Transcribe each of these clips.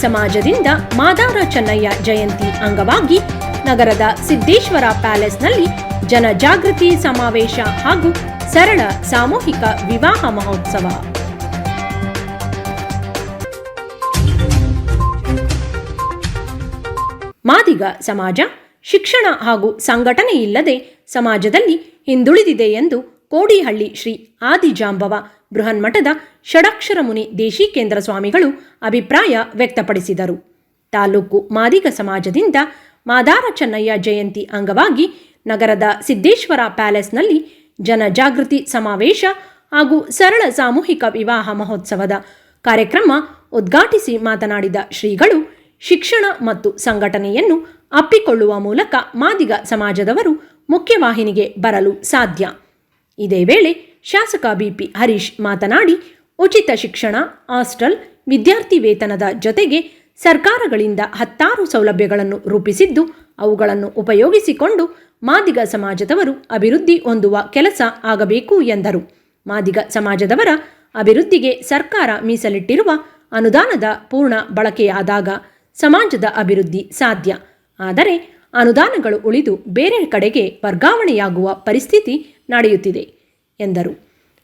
ಸಮಾಜದಿಂದ ಮಾದಾರ ಚೆನ್ನಯ್ಯ ಜಯಂತಿ ಅಂಗವಾಗಿ ನಗರದ ಸಿದ್ದೇಶ್ವರ ಪ್ಯಾಲೇಸ್ನಲ್ಲಿ ಜನಜಾಗೃತಿ ಸಮಾವೇಶ ಹಾಗೂ ಸರಳ ಸಾಮೂಹಿಕ ವಿವಾಹ ಮಹೋತ್ಸವ. ಮಾದಿಗ ಸಮಾಜ, ಶಿಕ್ಷಣ ಹಾಗೂ ಸಂಘಟನೆ ಇಲ್ಲದೆ ಸಮಾಜದಲ್ಲಿ ಹಿಂದುಳಿದಿದೆ ಎಂದು ಕೋಡಿಹಳ್ಳಿ ಶ್ರೀ ಆದಿಜಾಂಬವ ಬೃಹನ್ಮಠದ ಷಡಕ್ಷರ ಮುನಿ ದೇಶಿಕೇಂದ್ರ ಸ್ವಾಮಿಗಳು ಅಭಿಪ್ರಾಯ ವ್ಯಕ್ತಪಡಿಸಿದರು. ತಾಲೂಕು ಮಾದಿಗ ಸಮಾಜದಿಂದ ಮಾದಾರ ಚೆನ್ನಯ್ಯ ಜಯಂತಿ ಅಂಗವಾಗಿ ನಗರದ ಸಿದ್ದೇಶ್ವರ ಪ್ಯಾಲೇಸ್ನಲ್ಲಿ ಜನಜಾಗೃತಿ ಸಮಾವೇಶ ಹಾಗೂ ಸರಳ ಸಾಮೂಹಿಕ ವಿವಾಹ ಮಹೋತ್ಸವದ ಕಾರ್ಯಕ್ರಮ ಉದ್ಘಾಟಿಸಿ ಮಾತನಾಡಿದ ಶ್ರೀಗಳು, ಶಿಕ್ಷಣ ಮತ್ತು ಸಂಘಟನೆಯನ್ನು ಅಪ್ಪಿಕೊಳ್ಳುವ ಮೂಲಕ ಮಾದಿಗ ಸಮಾಜದವರು ಮುಖ್ಯವಾಹಿನಿಗೆ ಬರಲು ಸಾಧ್ಯ. ಇದೇ ವೇಳೆ ಶಾಸಕ ಬಿಪಿ ಹರೀಶ್ ಮಾತನಾಡಿ, ಉಚಿತ ಶಿಕ್ಷಣ, ಹಾಸ್ಟೆಲ್, ವಿದ್ಯಾರ್ಥಿ ವೇತನದ ಜೊತೆಗೆ ಸರ್ಕಾರಗಳಿಂದ ಹತ್ತಾರು ಸೌಲಭ್ಯಗಳನ್ನು ರೂಪಿಸಿದ್ದು, ಅವುಗಳನ್ನು ಉಪಯೋಗಿಸಿಕೊಂಡು ಮಾದಿಗ ಸಮಾಜದವರು ಅಭಿವೃದ್ಧಿ ಹೊಂದುವ ಕೆಲಸ ಆಗಬೇಕು ಎಂದರು. ಮಾದಿಗ ಸಮಾಜದವರ ಅಭಿವೃದ್ಧಿಗೆ ಸರ್ಕಾರ ಮೀಸಲಿಟ್ಟಿರುವ ಅನುದಾನದ ಪೂರ್ಣ ಬಳಕೆಯಾದಾಗ ಸಮಾಜದ ಅಭಿವೃದ್ಧಿ ಸಾಧ್ಯ. ಆದರೆ ಅನುದಾನಗಳು ಉಳಿದು ಬೇರೆ ಕಡೆಗೆ ವರ್ಗಾವಣೆಯಾಗುವ ಪರಿಸ್ಥಿತಿ ನಡೆಯುತ್ತಿದೆ ಎಂದರು.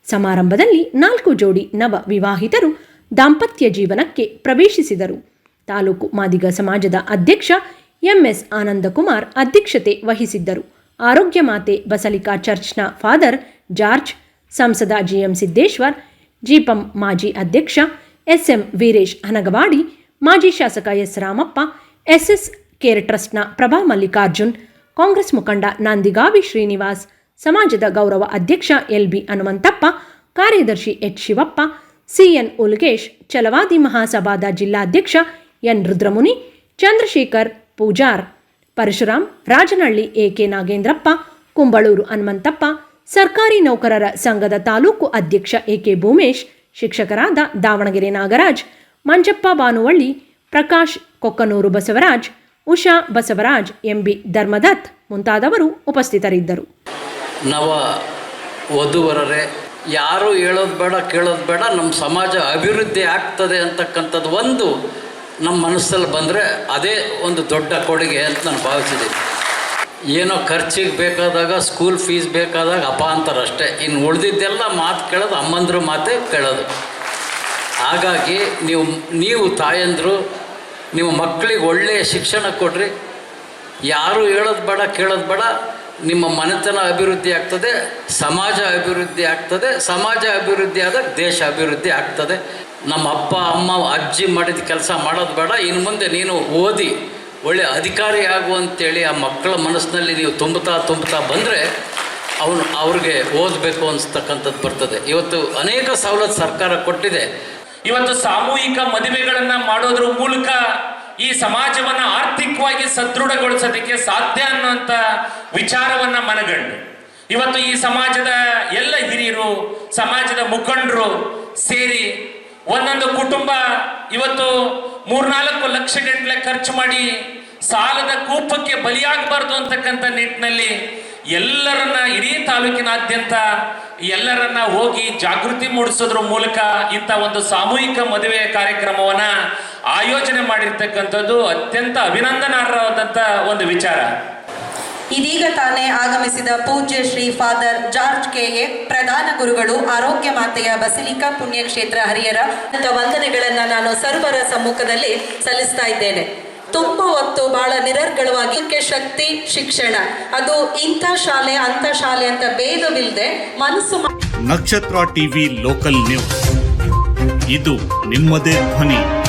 ಸಮಾರಂಭದಲ್ಲಿ ನಾಲ್ಕು ಜೋಡಿ ನವ ವಿವಾಹಿತರು ದಾಂಪತ್ಯ ಜೀವನಕ್ಕೆ ಪ್ರವೇಶಿಸಿದರು. ತಾಲೂಕು ಮಾದಿಗ ಸಮಾಜದ ಅಧ್ಯಕ್ಷ ಎಂಎಸ್ ಆನಂದಕುಮಾರ್ ಅಧ್ಯಕ್ಷತೆ ವಹಿಸಿದ್ದರು. ಆರೋಗ್ಯ ಮಾತೆ ಬಸಲಿಕಾ ಚರ್ಚ್ನ ಫಾದರ್ ಜಾರ್ಜ್, ಸಂಸದ ಜಿಎಂ ಸಿದ್ದೇಶ್ವರ್, ಜಿಪಂ ಮಾಜಿ ಅಧ್ಯಕ್ಷ ಎಸ್ಎಂ ವೀರೇಶ್ ಹನಗವಾಡಿ, ಮಾಜಿ ಶಾಸಕ ಎಸ್ ರಾಮಪ್ಪ, ಎಸ್ಎಸ್ ಕೇರ್ ಟ್ರಸ್ಟ್ನ ಪ್ರಭಾ ಮಲ್ಲಿಕಾರ್ಜುನ್, ಕಾಂಗ್ರೆಸ್ ಮುಖಂಡ ನಾಂದಿಗಾವಿ ಶ್ರೀನಿವಾಸ್ ಸಮಾಜದ ಗೌರವ ಅಧ್ಯಕ್ಷ ಎಲ್ ಬಿ ಹನುಮಂತಪ್ಪ, ಕಾರ್ಯದರ್ಶಿ ಎಚ್ ಶಿವಪ್ಪ ಸಿಎನ್ ಉಲ್ಗೇಶ್ ಚಲವಾದಿ ಮಹಾಸಭಾದ ಜಿಲ್ಲಾಧ್ಯಕ್ಷ ಎನ್ ರುದ್ರಮುನಿ, ಚಂದ್ರಶೇಖರ್ ಪೂಜಾರ್, ಪರಶುರಾಮ್, ರಾಜನಹಳ್ಳಿ ಎಕೆ ನಾಗೇಂದ್ರಪ್ಪ, ಕುಂಬಳೂರು ಹನುಮಂತಪ್ಪ, ಸರ್ಕಾರಿ ನೌಕರರ ಸಂಘದ ತಾಲೂಕು ಅಧ್ಯಕ್ಷ ಎಕೆ ಭೂಮೇಶ್, ಶಿಕ್ಷಕರಾದ ದಾವಣಗೆರೆ ನಾಗರಾಜ್, ಮಂಜಪ್ಪ ಬಾನುವಳ್ಳಿ, ಪ್ರಕಾಶ್ ಕೊಕ್ಕನೂರು ಬಸವರಾಜ್, ಉಷಾ ಬಸವರಾಜ್ ಎಂಬಿ ಧರ್ಮದತ್ ಮುಂತಾದವರು ಉಪಸ್ಥಿತರಿದ್ದರು. ನವ ವಧುವರರೇ, ಯಾರು ಹೇಳೋದು ಬೇಡ, ಕೇಳೋದು ಬೇಡ ನಮ್ಮ ಸಮಾಜ ಅಭಿವೃದ್ಧಿ ಆಗ್ತದೆ ಅಂತಕ್ಕಂಥದ್ದು ಒಂದು ನಮ್ಮ ಮನಸ್ಸಲ್ಲಿ ಬಂದರೆ ಅದೇ ಒಂದು ದೊಡ್ಡ ಕೊಡುಗೆ ಅಂತ ನಾನು ಭಾವಿಸಿದ್ದೀನಿ. ಏನೋ ಖರ್ಚಿಗೆ ಬೇಕಾದಾಗ ಸ್ಕೂಲ್ ಫೀಸ್ ಬೇಕಾದಾಗ ಅಪಾಂತರ ಅಂತಾರಷ್ಟೇ ಇನ್ನು ಉಳಿದಿದ್ದೆಲ್ಲ ಮಾತು ಕೇಳೋದು, ಅಮ್ಮಂದ್ರ ಮಾತೇ ಕೇಳೋದು. ಹಾಗಾಗಿ ನೀವು ನೀವು ತಾಯಂದರು, ನಿಮ್ಮ ಮಕ್ಕಳಿಗೆ ಒಳ್ಳೆಯ ಶಿಕ್ಷಣ ಕೊಡ್ರಿ. ಯಾರು ಹೇಳೋದು ಬೇಡ, ಕೇಳೋದು ಬೇಡ ನಿಮ್ಮ ಮನೆತನ ಅಭಿವೃದ್ಧಿ ಆಗ್ತದೆ, ಸಮಾಜ ಅಭಿವೃದ್ಧಿ ಆಗ್ತದೆ, ಸಮಾಜ ಅಭಿವೃದ್ಧಿ ಆದಾಗ ದೇಶ ಅಭಿವೃದ್ಧಿ ಆಗ್ತದೆ. ನಮ್ಮ ಅಪ್ಪ, ಅಮ್ಮ, ಅಜ್ಜಿ ಮಾಡಿದ ಕೆಲಸ ಮಾಡೋದು ಬೇಡ, ಇನ್ನು ಮುಂದೆ ನೀನು ಓದಿ, ಒಳ್ಳೆ ಅಧಿಕಾರಿ ಆಗು ಅಂತೇಳಿ ಆ ಮಕ್ಕಳ ಮನಸ್ಸಿನಲ್ಲಿ ನೀವು ತುಂಬುತ್ತಾ ತುಂಬುತ್ತಾ ಬಂದರೆ ಅವನು ಅವ್ರಿಗೆ ಓದಬೇಕು ಅನಿಸ್ತಕ್ಕಂಥದ್ದು ಬರ್ತದೆ. ಇವತ್ತು ಅನೇಕ ಸವಲತ್ತು ಸರ್ಕಾರ ಕೊಟ್ಟಿದೆ. ಇವತ್ತು ಸಾಮೂಹಿಕ ಮದುವೆಗಳನ್ನು ಮಾಡೋದ್ರ ಮೂಲಕ ಈ ಸಮಾಜವನ್ನ ಆರ್ಥಿಕವಾಗಿ ಸದೃಢಗೊಳಿಸೋದಕ್ಕೆ ಸಾಧ್ಯ ಅನ್ನುವಂತ ವಿಚಾರವನ್ನ ಮನಗಂಡು. ಇವತ್ತು ಈ ಸಮಾಜದ ಎಲ್ಲ ಹಿರಿಯರು, ಸಮಾಜದ ಮುಖಂಡರು ಸೇರಿ ಒಂದೊಂದು ಕುಟುಂಬ ಇವತ್ತು ಮೂರ್ನಾಲ್ಕು ಲಕ್ಷ ಗಟ್ಟಲೆ ಖರ್ಚು ಮಾಡಿ ಸಾಲದ ಕೂಪಕ್ಕೆ ಬಲಿಯಾಗಬಾರ್ದು ಅಂತಕ್ಕಂಥ ನಿಟ್ಟಿನಲ್ಲಿ ಎಲ್ಲರನ್ನ ಇಡೀ ತಾಲೂಕಿನಾದ್ಯಂತ ಎಲ್ಲರನ್ನ ಹೋಗಿ ಜಾಗೃತಿ ಮೂಡಿಸೋದ್ರ ಮೂಲಕ ಇಂಥ ಒಂದು ಸಾಮೂಹಿಕ ಮದುವೆ ಕಾರ್ಯಕ್ರಮವನ್ನ ಆಯೋಜನೆ ಮಾಡಿರ್ತಕ್ಕಂಥದ್ದು ಅತ್ಯಂತ ಅಭಿನಂದನಾರ್ಹವಾದಂಥ ಒಂದು ವಿಚಾರ. ಇದೀಗ ತಾನೇ ಆಗಮಿಸಿದ ಪೂಜ್ಯ ಶ್ರೀ ಫಾದರ್ ಜಾರ್ಜ್ ಕೆಎ ಪ್ರಧಾನ ಗುರುಗಳು ಆರೋಗ್ಯ ಮಾತೆಯ ಬಸಿಲಿಕಾ ಪುಣ್ಯಕ್ಷೇತ್ರ ಹರಿಯರ ವಂದನೆಗಳನ್ನು ವಂದನೆಗಳನ್ನ ನಾನು ಸರ್ವರ ಸಮ್ಮುಖದಲ್ಲಿ ಸಲ್ಲಿಸ್ತಾ ಇದ್ದೇನೆ. ತುಂಬಾ ಹೊತ್ತು ಬಹಳ ನಿರರ್ಗಳವಾಗಿ ಶಕ್ತಿ ಶಿಕ್ಷಣ. ಅದು ಇಂಥ ಶಾಲೆ ಅಂತ ಶಾಲೆ ಅಂತ ಭೇದವಿಲ್ಲದೆ ಮನಸ್ಸು ಮಾ- ನಕ್ಷತ್ರ ಟಿವಿ ಲೋಕಲ್ ನ್ಯೂಸ್. ಇದು ನಿಮ್ಮದೇ ಧ್ವನಿ.